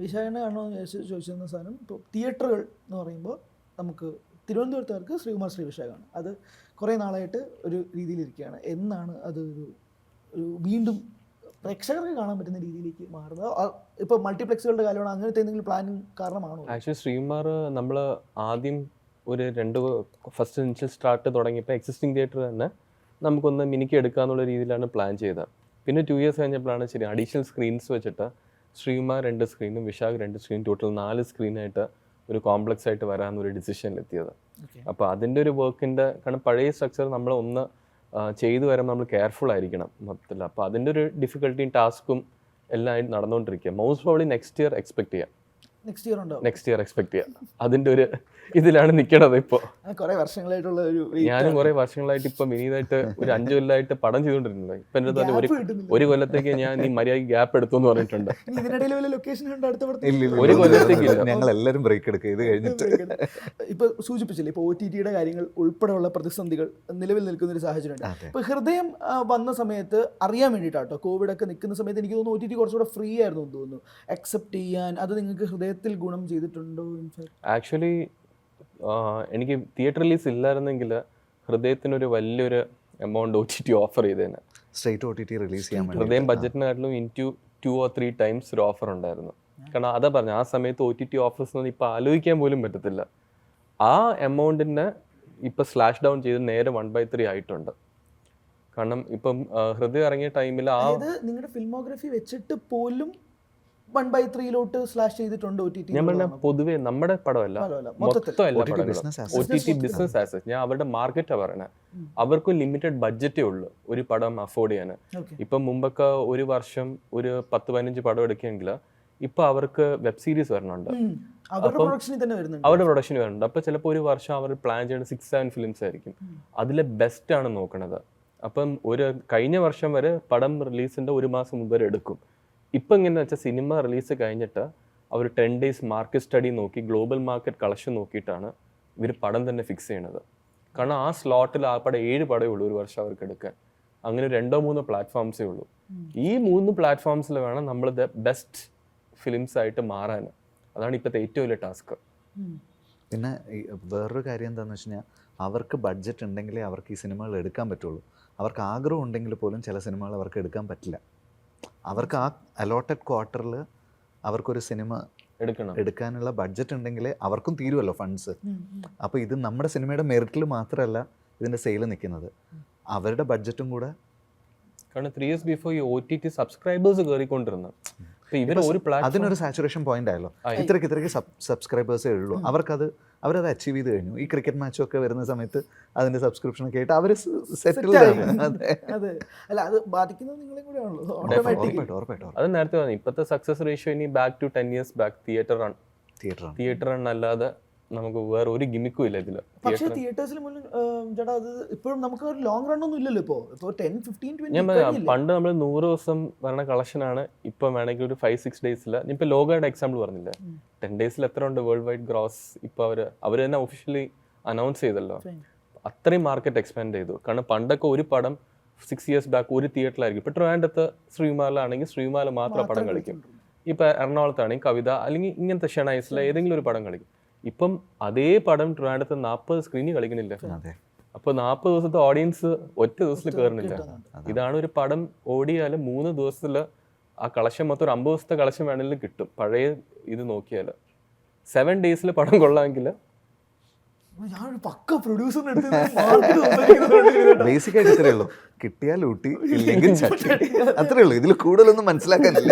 വിശാഖനെ ആണോ ചോദിച്ചിരുന്ന സാധനം ഇപ്പോൾ തിയേറ്ററുകൾ എന്ന് പറയുമ്പോൾ നമുക്ക് തിരുവനന്തപുരത്തുകാർക്ക് ശ്രീകുമാർ ശ്രീ വിശാഖാണ് അത് കുറേ നാളായിട്ട് ഒരു രീതിയിലിരിക്കുകയാണ്. എന്നാണ് അത് ഒരു ഒരു വീണ്ടും പ്രേക്ഷകർക്ക് കാണാൻ പറ്റുന്ന രീതിയിലേക്ക് മാറുന്നത്. ഇപ്പോൾ മൾട്ടിപ്ലക്സുകളുടെ കാര്യമാണ് അങ്ങനത്തെ എന്തെങ്കിലും പ്ലാനിങ് കാരണമാണോ? ആക്ച്വലി ശ്രീകുമാർ നമ്മൾ ആദ്യം ഒരു രണ്ട് ഫസ്റ്റ് ഇനിഷ്യൽ സ്റ്റാർട്ട് തുടങ്ങിയപ്പോൾ എക്സിസ്റ്റിംഗ് തിയേറ്റർ തന്നെ നമുക്കൊന്ന് മിനിക്ക് എടുക്കാന്നുള്ള രീതിയിലാണ് പ്ലാൻ ചെയ്തത്. പിന്നെ ടു ഇയേഴ്സ് കഴിഞ്ഞപ്പോഴാണ് ശരി അഡീഷണൽ സ്ക്രീൻസ് വെച്ചിട്ട് ശ്രീകുമാർ രണ്ട് സ്ക്രീനും വിശാഖ് രണ്ട് സ്ക്രീനും ടോട്ടൽ നാല് സ്ക്രീനായിട്ട് ഒരു കോംപ്ലക്സ് ആയിട്ട് വരാമെന്നൊരു ഡിസിഷനിലെത്തിയത് അപ്പോൾ അതിന്റെ ഒരു വർക്കിന്റെ കാരണം പഴയ സ്ട്രക്ചർ നമ്മൾ ഒന്ന് ചെയ്തു വരുമ്പോൾ നമ്മൾ കെയർഫുൾ ആയിരിക്കണം മൊത്തത്തിൽ അപ്പോൾ അതിന്റെ ഒരു ഡിഫിക്കൽട്ടിയും ടാസ്കും എല്ലാം നടന്നുകൊണ്ടിരിക്കുക most probably next year expect ചെയ്യാം. നെക്സ്റ്റ് ഇയർ ഉണ്ടോ നെക്സ്റ്റ് ഇയർ എക്സ്പെക്ട് ചെയ്യാം. അതിന്റെ ഒരു ഇതിലാണ് നിൽക്കണത് കുറേ വർഷങ്ങളായിട്ടുള്ള ഒരു ഞാനും കുറെ വർഷങ്ങളായിട്ട് ഇപ്പം ഇനിയതായിട്ട് ഒരു അഞ്ചു കൊല്ലമായിട്ട് പടം ചെയ്തുകൊണ്ടിരുന്നത്. ഇപ്പൊ എന്റെ അടുത്ത് ഒരു ഒരു കൊല്ലത്തേക്ക് ഞാൻ ഈ മര്യാദ ഗ്യാപ്പ് എടുത്തു എന്ന് പറഞ്ഞിട്ടുണ്ട് ഒരു കൊല്ലത്തേക്ക് ഞങ്ങൾ എല്ലാവരും ബ്രേക്ക് എടുക്കുക ഇത് കഴിഞ്ഞിട്ട്. ഇപ്പൊ സൂചിപ്പിച്ചില്ലേ ഇപ്പൊ ഒ ടി ടിയുടെ കാര്യങ്ങൾ ഉൾപ്പെടെയുള്ള പ്രതിസന്ധികൾ നിലവിൽ നിൽക്കുന്ന ഒരു സാഹചര്യമുണ്ട്. ഇപ്പൊ ഹൃദയം വന്ന സമയത്ത് അറിയാൻ വേണ്ടിട്ടാട്ടോ കോവിഡ് ഒക്കെ നിൽക്കുന്ന സമയത്ത് എനിക്ക് തോന്നുന്നു ഒ ടി ടി കുറച്ചുകൂടെ ഫ്രീ ആയിരുന്നു എന്ന് തോന്നുന്നു. അക്സെപ്റ്റ് ചെയ്യാൻ അത് നിങ്ങൾക്ക് ഹൃദയത്തിൽ ഗുണം ചെയ്തിട്ടുണ്ടോ ആക്ച്വലി എനിക്ക് തിയേറ്റർ റിലീസ് ഇല്ലായിരുന്നെങ്കിൽ ഹൃദയത്തിനൊരു വലിയൊരു amount O T T offer ചെയ്തേനെ. Straight O T T release ചെയ്യാൻ ഹൃദയം ബഡ്ജറ്റിനെക്കാട്ടിലും in two two or three times ഒരു ഓഫർ ഉണ്ടായിരുന്നു. കാരണം അതാ പറഞ്ഞു ആ സമയത്ത് ഒ ടി ടി ഓഫേഴ്സ് ഒന്നും ഇപ്പം ആലോചിക്കാൻ പോലും പറ്റത്തില്ല. ആ എമൗണ്ടിനെ ഇപ്പം സ്ലാഷ് ഡൗൺ ചെയ്ത് നേരെ വൺ ബൈ ത്രീ ആയിട്ടുണ്ട്. കാരണം ഇപ്പം ഹൃദയം ഇറങ്ങിയ ടൈമിൽ ആ നിങ്ങളുടെ ഫിൽമോഗ്രഫി വെച്ചിട്ട് പോലും വൺ ബൈ ത്രീയിലോട്ട് സ്ലാഷ് ചെയ്തിട്ടുണ്ട് ഒ ടി ടി ഞാൻ പറഞ്ഞ പൊതുവെ നമ്മുടെ പടമല്ല മൊത്തത്തിൽ മൊത്തം എല്ലാ OTT പടങ്ങളും. ഒ ടി ടി ബിസിനസ് ആസസ് ഞാൻ അവരുടെ മാർക്കറ്റാണ് പറയണേ. അവർക്ക് ലിമിറ്റഡ് ബഡ്ജറ്റേ ഉള്ളൂ ഒരു പടം അഫോർഡ് ചെയ്യാൻ. ഇപ്പൊ മുമ്പൊക്കെ ഒരു വർഷം ഒരു പത്ത് പതിനഞ്ച് പടം എടുക്കുകയെങ്കിൽ ഇപ്പൊ അവർക്ക് വെബ് സീരീസ് വരുന്നുണ്ട്. അവരുടെ പ്രൊഡക്ഷൻ വരുന്നുണ്ട്. അപ്പൊ ചിലപ്പോൾ ഒരു വർഷം അവർ പ്ലാൻ ചെയ്യുന്ന സിക്സ് സെവൻ ഫിലിംസ് ആയിരിക്കും. അതിലെ ബെസ്റ്റ് ആണ് നോക്കണത്. അപ്പം ഒരു കഴിഞ്ഞ വർഷം വരെ പടം റിലീസിന്റെ ഒരു മാസം മുമ്പ് വരെ എടുക്കും. ഇപ്പം എങ്ങനെ വെച്ചാൽ സിനിമ റിലീസ് കഴിഞ്ഞിട്ട് അവർ ടെൻ ഡേയ്സ് മാർക്കറ്റ് സ്റ്റഡി നോക്കി ഗ്ലോബൽ മാർക്കറ്റ് കളക്ഷൻ നോക്കിയിട്ടാണ് ഇവർ പടം തന്നെ ഫിക്സ് ചെയ്യണത്. കാരണം ആ സ്ലോട്ടിൽ ആ പടം ഏഴ് പടമേ ഉള്ളൂ ഒരു വർഷം അവർക്ക് എടുക്കാൻ. അങ്ങനെ രണ്ടോ മൂന്നോ പ്ലാറ്റ്ഫോംസേ ഉള്ളൂ. ഈ മൂന്ന് പ്ലാറ്റ്ഫോംസിൽ വേണം നമ്മൾ ദ ബെസ്റ്റ് ഫിലിംസ് ആയിട്ട് മാറാൻ. അതാണ് ഇപ്പോഴത്തെ ഏറ്റവും വലിയ ടാസ്ക് പിന്നെ വേറൊരു കാര്യം എന്താണെന്ന് വെച്ച് കഴിഞ്ഞാൽ അവർക്ക് ബഡ്ജറ്റ് ഉണ്ടെങ്കിലേ അവർക്ക് ഈ സിനിമകൾ എടുക്കാൻ പറ്റുള്ളൂ. അവർക്ക് ആഗ്രഹം ഉണ്ടെങ്കിൽ പോലും ചില സിനിമകൾ അവർക്ക് എടുക്കാൻ പറ്റില്ല. അവർക്ക് ആ അലോട്ടഡ് ക്വാർട്ടറിൽ അവർക്കൊരു സിനിമ എടുക്കണം. എടുക്കാനുള്ള ബഡ്ജറ്റ് ഉണ്ടെങ്കിൽ അവർക്കും തീരുമല്ലോ ഫണ്ട്സ്. അപ്പോൾ ഇത് നമ്മുടെ സിനിമയുടെ മെറിറ്റിൽ മാത്രമല്ല ഇതിന്റെ സെയിൽ നിൽക്കുന്നത്. അവരുടെ ബഡ്ജറ്റും കൂടെ കാരണം ത്രീ ഇയേഴ്സ് ബിഫോർ ഈ ഒ ടി ടി സബ്സ്ക്രൈബേഴ്സ് കയറിക്കൊണ്ടിരുന്നു അതിനൊരു സാച്ചുറേഷൻ പോയിന്റ് ആയല്ലോ. ആയി. ഇത്രയ്ക്ക് ഇത്രയ്ക്ക് സബ്സ്ക്രൈബേഴ്സേ ഉള്ളൂ. അവർക്കത് അവരത് അച്ചീവ് ചെയ്ത് കഴിഞ്ഞു. ഈ ക്രിക്കറ്റ് മാച്ചൊക്കെ വരുന്ന സമയത്ത് അതിന്റെ സബ്സ്ക്രിപ്ഷൻ ഒക്കെ ആയിട്ട് അവർ സെറ്റിൽ ആയി. അതെ. അതെ. അല്ല അത് ബാധിക്കുന്നത് നിങ്ങളെ കൂടെയാണല്ലോ അത് നേരത്തെ പറഞ്ഞു. ഇപ്പോഴത്തെ സക്സസ് റേഷ്യോ ഇനി back to ten years back theatre run തിയേറ്ററാണ് theatre run അല്ലാതെ നമുക്ക് വേറെ ഒരു ഗിമിക്കും ഇല്ല ഇതിൽ. പക്ഷേ തിയേറ്റേഴ്സിൽ മുന്നിൽ ചേട്ടാ അത് ഇപ്പോഴും നമുക്ക് ഒരു ലോങ് റൺ ഒന്നും ഇല്ലല്ലോ ഇപ്പോ. ഇപ്പോ ടെൻ ഫിഫ്റ്റീൻ ഞാൻ പറയാം പണ്ട് നമ്മൾ നൂറ് ദിവസം വരണ കളക്ഷനാണ് ഇപ്പൊ വേണമെങ്കിൽ ഒരു ഫൈവ് സിക്സ് ഡേയ്സിൽ ഇപ്പൊ ലോകയുടെ എക്സാമ്പിൾ പറഞ്ഞില്ലേ. ടെൻ ഡേയ്സിൽ എത്ര ഉണ്ട് വേൾഡ് വൈഡ് ഗ്രോസ് ഇപ്പൊ അവർ അവർ തന്നെ ഒഫീഷ്യലി അനൗൺസ് ചെയ്തല്ലോ. അത്രയും മാർക്കറ്റ് എക്സ്പാൻഡ് ചെയ്തു. കാരണം പണ്ടൊക്കെ ഒരു പടം സിക്സ് ഇയേഴ്സ് ബാക്ക് ഒരു തിയേറ്ററിലായിരിക്കും. ഇപ്പൊ ട്രിവാൻഡത്ത് ശ്രീമാലാണെങ്കിൽ ശ്രീമാല മാത്രം പടം കളിക്കും. ഇപ്പൊ എറണാകുളത്താണെങ്കിൽ കവിത അല്ലെങ്കിൽ ഇങ്ങനത്തെ ഷെണൈസിലെ ഏതെങ്കിലും ഒരു പടം കളിക്കും. ഇപ്പം അതേ പടം ട്രിവാൻഡത്ത് നാൽപ്പത് സ്ക്രീനിൽ കളിക്കുന്നില്ല അതെ. അപ്പൊ നാൽപ്പത് ദിവസത്തെ ഓഡിയൻസ് ഒറ്റ ദിവസത്തിൽ കയറുന്നില്ല ഇതാണ് ഒരു പടം ഓടിയാൽ മൂന്ന് ദിവസത്തിൽ ആ കളക്ഷൻ മൊത്തം ഒരു അമ്പത് ദിവസത്തെ കളക്ഷൻ വേണമെങ്കിലും കിട്ടും. പഴയ ഇത് നോക്കിയാൽ സെവൻ ഡേയ്സിൽ പടം കൊള്ളാമെങ്കിൽ ബേസിക് ആയിട്ട് ഇത്രയേ ഉള്ളൂ. കിട്ടിയാൽ ഊട്ടി ഇല്ലെങ്കിൽ ചട്ടി. അത്രേ ഉള്ളൂ. ഇതിൽ കൂടുതലൊന്നും മനസ്സിലാക്കാനില്ല.